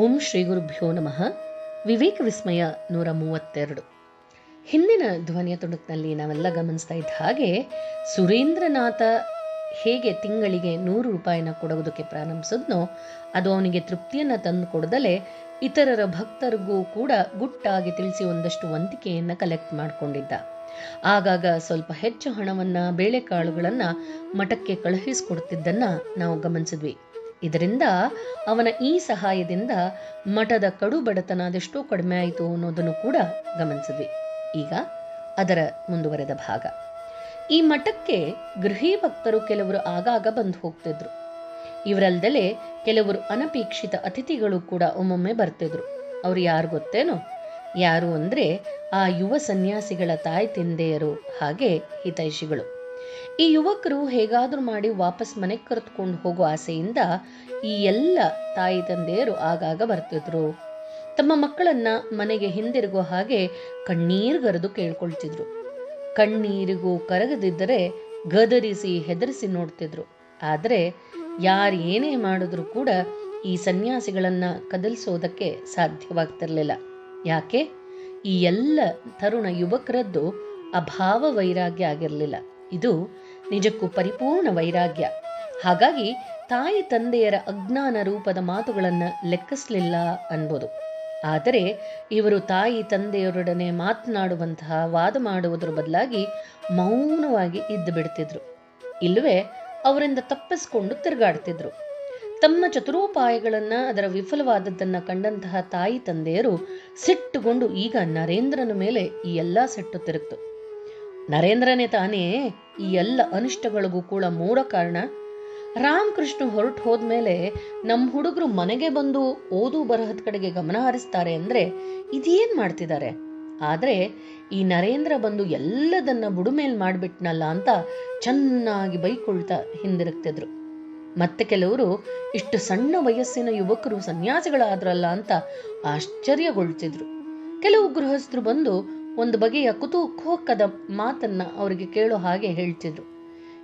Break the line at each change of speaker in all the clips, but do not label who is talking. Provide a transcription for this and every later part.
ಓಂ ಶ್ರೀ ಗುರುಭ್ಯೋ ನಮಃ. ವಿವೇಕ ವಿಸ್ಮಯ ನೂರ ಮೂವತ್ತೆರಡು. ಹಿಂದಿನ ಧ್ವನಿಯ ತುಣುಕಿನಲ್ಲಿ ನಾವೆಲ್ಲ ಗಮನಿಸ್ತಾ ಇದ್ದ ಹಾಗೆ ಸುರೇಂದ್ರನಾಥ ಹೇಗೆ ತಿಂಗಳಿಗೆ ನೂರು ರೂಪಾಯಿನ ಕೊಡುವುದಕ್ಕೆ ಪ್ರಾರಂಭಿಸಿದ್ನೋ, ಅದು ಅವನಿಗೆ ತೃಪ್ತಿಯನ್ನು ತಂದು ಕೊಡದಲೇ ಇತರರ ಭಕ್ತರಿಗೂ ಕೂಡ ಗುಟ್ಟಾಗಿ ತಿಳಿಸಿ ಒಂದಷ್ಟು ವಂತಿಕೆಯನ್ನು ಕಲೆಕ್ಟ್ ಮಾಡಿಕೊಂಡಿದ್ದ. ಆಗಾಗ ಸ್ವಲ್ಪ ಹೆಚ್ಚು ಹಣವನ್ನ, ಬೇಳೆಕಾಳುಗಳನ್ನು ಮಠಕ್ಕೆ ಕಳುಹಿಸಿಕೊಡ್ತಿದ್ದನ್ನ ನಾವು ಗಮನಿಸಿದ್ವಿ. ಇದರಿಂದ ಅವನ ಈ ಸಹಾಯದಿಂದ ಮಠದ ಕಡು ಬಡತನ ಅದೆಷ್ಟೋ ಕಡಿಮೆ ಆಯಿತು ಅನ್ನೋದನ್ನು ಕೂಡ ಗಮನಿಸಿದ್ವಿ. ಈಗ ಅದರ ಮುಂದುವರೆದ ಭಾಗ. ಈ ಮಠಕ್ಕೆ ಗೃಹಿ ಭಕ್ತರು ಕೆಲವರು ಆಗಾಗ ಬಂದು ಹೋಗ್ತಿದ್ರು. ಇವರಲ್ದಲೇ ಕೆಲವರು ಅನಪೇಕ್ಷಿತ ಅತಿಥಿಗಳು ಕೂಡ ಒಮ್ಮೊಮ್ಮೆ ಬರ್ತಿದ್ರು. ಅವ್ರು ಯಾರು ಗೊತ್ತೇನೋ? ಯಾರು ಅಂದ್ರೆ ಆ ಯುವ ಸನ್ಯಾಸಿಗಳ ತಾಯಿ ತಂದೆಯರು ಹಾಗೆ ಹಿತೈಷಿಗಳು. ಈ ಯುವಕರು ಹೇಗಾದ್ರೂ ಮಾಡಿ ವಾಪಸ್ ಮನೆಗೆ ಕರೆದುಕೊಂಡು ಹೋಗೋ ಆಸೆಯಿಂದ ಈ ಎಲ್ಲ ತಾಯಿ ತಂದೆಯರು ಆಗಾಗ ಬರ್ತಿದ್ರು. ತಮ್ಮ ಮಕ್ಕಳನ್ನ ಮನೆಗೆ ಹಿಂದಿರುಗೋ ಹಾಗೆ ಕಣ್ಣೀರ್ಗರೆದು ಕೇಳ್ಕೊಳ್ತಿದ್ರು. ಕಣ್ಣೀರಿಗೂ ಕರಗದಿದ್ದರೆ ಗದರಿಸಿ ಹೆದರಿಸಿ ನೋಡ್ತಿದ್ರು. ಆದರೆ ಯಾರು ಏನೇ ಮಾಡಿದ್ರು ಕೂಡ ಈ ಸನ್ಯಾಸಿಗಳನ್ನ ಕದಲಿಸೋದಕ್ಕೆ ಸಾಧ್ಯವಾಗ್ತಿರ್ಲಿಲ್ಲ. ಯಾಕೆ? ಈ ಎಲ್ಲ ತರುಣ ಯುವಕರದ್ದು ಅಭಾವ ವೈರಾಗ್ಯ ಆಗಿರಲಿಲ್ಲ. ಇದು ನಿಜಕ್ಕೂ ಪರಿಪೂರ್ಣ ವೈರಾಗ್ಯ. ಹಾಗಾಗಿ ತಾಯಿ ತಂದೆಯರ ಅಜ್ಞಾನ ರೂಪದ ಮಾತುಗಳನ್ನು ಲೆಕ್ಕಿಸಲಿಲ್ಲ ಅನ್ಬೋದು. ಆದರೆ ಇವರು ತಾಯಿ ತಂದೆಯರೊಡನೆ ಮಾತನಾಡುವಂತಹ ವಾದ ಮಾಡುವುದರ ಬದಲಾಗಿ ಮೌನವಾಗಿ ಇದ್ದು ಬಿಡ್ತಿದ್ರು. ಇಲ್ಲವೇ ಅವರಿಂದ ತಪ್ಪಿಸಿಕೊಂಡು ತಿರುಗಾಡ್ತಿದ್ರು. ತಮ್ಮ ಚತುರೋಪಾಯಗಳನ್ನು ಅದರ ವಿಫಲವಾದದ್ದನ್ನ ಕಂಡಂತಹ ತಾಯಿ ತಂದೆಯರು ಸಿಟ್ಟುಗೊಂಡು ಈಗ ನರೇಂದ್ರನ ಮೇಲೆ ಈ ಎಲ್ಲ ಸಿಟ್ಟು ತಿರುಗ್ತು. ನರೇಂದ್ರನೇ ತಾನೇ ಈ ಎಲ್ಲ ಅನಿಷ್ಟಗಳಿಗೂ ಕೂಡ ಮೂಲ ಕಾರಣ. ರಾಮಕೃಷ್ಣ ಹೊರಟು ಹೋದ್ಮೇಲೆ ನಮ್ಮ ಹುಡುಗರು ಮನೆಗೆ ಬಂದು ಓದು ಬರಹದ ಕಡೆಗೆ ಗಮನ ಹರಿಸ್ತಾರೆ ಅಂದ್ರೆ ಇದೇನ್ ಮಾಡ್ತಿದ್ದಾರೆ ಆದ್ರೆ ಈ ನರೇಂದ್ರ ಬಂದು ಎಲ್ಲದನ್ನ ಬುಡುಮೇಲ್ ಮಾಡಿಬಿಟ್ನಲ್ಲ ಅಂತ ಚೆನ್ನಾಗಿ ಬೈಕೊಳ್ತಾ ಹಿಂದಿರುಗ್ತಿದ್ರು. ಮತ್ತೆ ಕೆಲವರು ಇಷ್ಟು ಸಣ್ಣ ವಯಸ್ಸಿನ ಯುವಕರು ಸನ್ಯಾಸಿಗಳಾದ್ರಲ್ಲ ಅಂತ ಆಶ್ಚರ್ಯಗೊಳ್ತಿದ್ರು. ಕೆಲವು ಗೃಹಸ್ಥರು ಬಂದು ಒಂದು ಬಗೆಯ ಕುತೂಹಲದ ಮಾತನ್ನ ಅವರಿಗೆ ಕೇಳೋ ಹಾಗೆ ಹೇಳ್ತಿದ್ರು.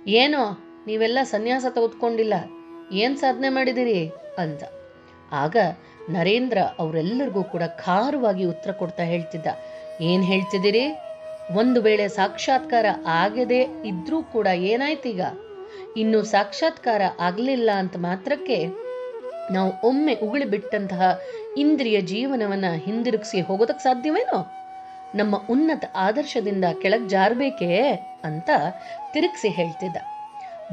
ಏನೋ, ನೀವೆಲ್ಲ ಸನ್ಯಾಸ ತೆಗೆದುಕೊಂಡಿಲ್ಲ. ಏನ್ ಸಾಧನೆ ಮಾಡಿದಿರಿ? ಅಂತ ಆಗ ನರೇಂದ್ರ ಅವರೆಲ್ಲರಿಗೂ ಕೂಡ ಖಾರವಾಗಿ ಉತ್ತರ ಕೊಡ್ತಾ ಹೇಳ್ತಿದ್ದ. ಏನ್ ಹೇಳ್ತಿದ್ದೀರಿ ಒಂದು ವೇಳೆ ಸಾಕ್ಷಾತ್ಕಾರ ಆಗದೆ ಇದ್ರೂ ಕೂಡ ಏನಾಯ್ತೀಗ ಇನ್ನು ಸಾಕ್ಷಾತ್ಕಾರ ಆಗ್ಲಿಲ್ಲ ಅಂತ ಮಾತ್ರಕ್ಕೆ ನಾವು ಒಮ್ಮೆ ಉಗುಳಿ ಬಿಟ್ಟಂತಹ ಇಂದ್ರಿಯ ಜೀವನವನ್ನ ಹಿಂದಿರುಗಿಸಿ ಹೋಗೋದಕ್ಕೆ ಸಾಧ್ಯವೇನೋ? ನಮ್ಮ ಉನ್ನತ ಆದರ್ಶದಿಂದ ಕೆಳಗ್ ಜಾರಬೇಕೇ ಅಂತ ತಿರುಗಿಸಿ ಹೇಳ್ತಿದ್ದ.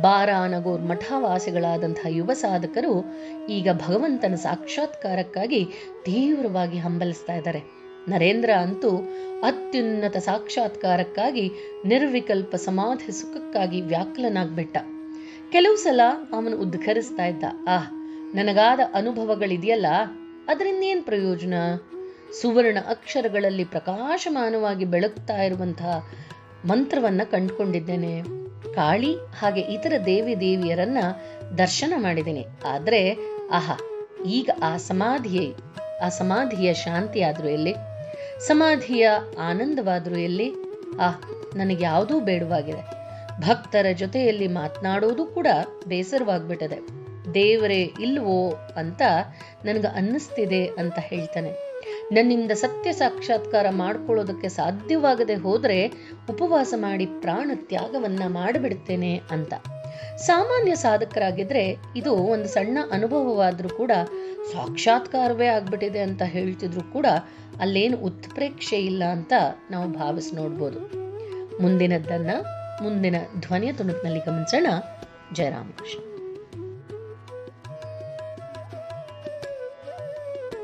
ಬಾರಾನಗೂರ್ ಮಠವಾಸಿಗಳಾದಂತಹ ಯುವ ಸಾಧಕರು ಈಗ ಭಗವಂತನ ಸಾಕ್ಷಾತ್ಕಾರಕ್ಕಾಗಿ ತೀವ್ರವಾಗಿ ಹಂಬಲಿಸ್ತಾ ಇದ್ದಾರೆ. ನರೇಂದ್ರ ಅಂತೂ ಅತ್ಯುನ್ನತ ಸಾಕ್ಷಾತ್ಕಾರಕ್ಕಾಗಿ ನಿರ್ವಿಕಲ್ಪ ಸಮಾಧಿ ಸುಖಕ್ಕಾಗಿ ವ್ಯಾಕುಲನಾಗ್ಬಿಟ್ಟ. ಕೆಲವು ಸಲ ಅವನು ಉದ್ಘರಿಸ್ತಾ ಇದ್ದ, ಆಹ್, ನನಗಾದ ಅನುಭವಗಳಿದೆಯಲ್ಲ ಅದರಿಂದ ಏನ್ ಪ್ರಯೋಜನ? ಸುವರ್ಣ ಅಕ್ಷರಗಳಲ್ಲಿ ಪ್ರಕಾಶಮಾನವಾಗಿ ಬೆಳಗ್ತಾ ಇರುವಂತಹ ಮಂತ್ರವನ್ನ ಕಂಡುಕೊಂಡಿದ್ದೇನೆ. ಕಾಳಿ ಹಾಗೆ ಇತರ ದೇವಿ ದೇವಿಯರನ್ನ ದರ್ಶನ ಮಾಡಿದ್ದೀನಿ. ಆದ್ರೆ, ಆಹಾ, ಈಗ ಆ ಸಮಾಧಿಯೇ, ಆ ಸಮಾಧಿಯ ಶಾಂತಿ ಆದ್ರೂ ಎಲ್ಲಿ? ಸಮಾಧಿಯ ಆನಂದವಾದರೂ ಎಲ್ಲಿ? ಆಹ್ ನನಗೆ ಯಾವುದೂ ಬೇಡವಾಗಿದೆ. ಭಕ್ತರ ಜೊತೆಯಲ್ಲಿ ಮಾತನಾಡೋದು ಕೂಡ ಬೇಸರವಾಗ್ಬಿಟ್ಟದೆ. ದೇವರೇ ಇಲ್ವೋ ಅಂತ ನನಗೆ ಅನ್ನಿಸ್ತಿದೆ ಅಂತ ಹೇಳ್ತಾನೆ. ನನ್ನಿಂದ ಸತ್ಯ ಸಾಕ್ಷಾತ್ಕಾರ ಮಾಡ್ಕೊಳ್ಳೋದಕ್ಕೆ ಸಾಧ್ಯವಾಗದೆ ಹೋದರೆ ಉಪವಾಸ ಮಾಡಿ ಪ್ರಾಣ ತ್ಯಾಗವನ್ನ ಮಾಡಿಬಿಡ್ತೇನೆ ಅಂತ. ಸಾಮಾನ್ಯ ಸಾಧಕರಾಗಿದ್ರೆ ಇದು ಒಂದು ಸಣ್ಣ ಅನುಭವವಾದ್ರೂ ಕೂಡ ಸಾಕ್ಷಾತ್ಕಾರವೇ ಆಗ್ಬಿಟ್ಟಿದೆ ಅಂತ ಹೇಳ್ತಿದ್ರು ಕೂಡ ಅಲ್ಲೇನು ಉತ್ಪ್ರೇಕ್ಷೆ ಇಲ್ಲ ಅಂತ ನಾವು ಭಾವಿಸಿ ನೋಡ್ಬೋದು. ಮುಂದಿನದ್ದನ್ನ, ಮುಂದಿನ ಧ್ವನಿಯ ತುಣುಕಿನಲ್ಲಿ ಗಮನಿಸೋಣ. ಜಯರಾಮಕೃಷ್ಣ.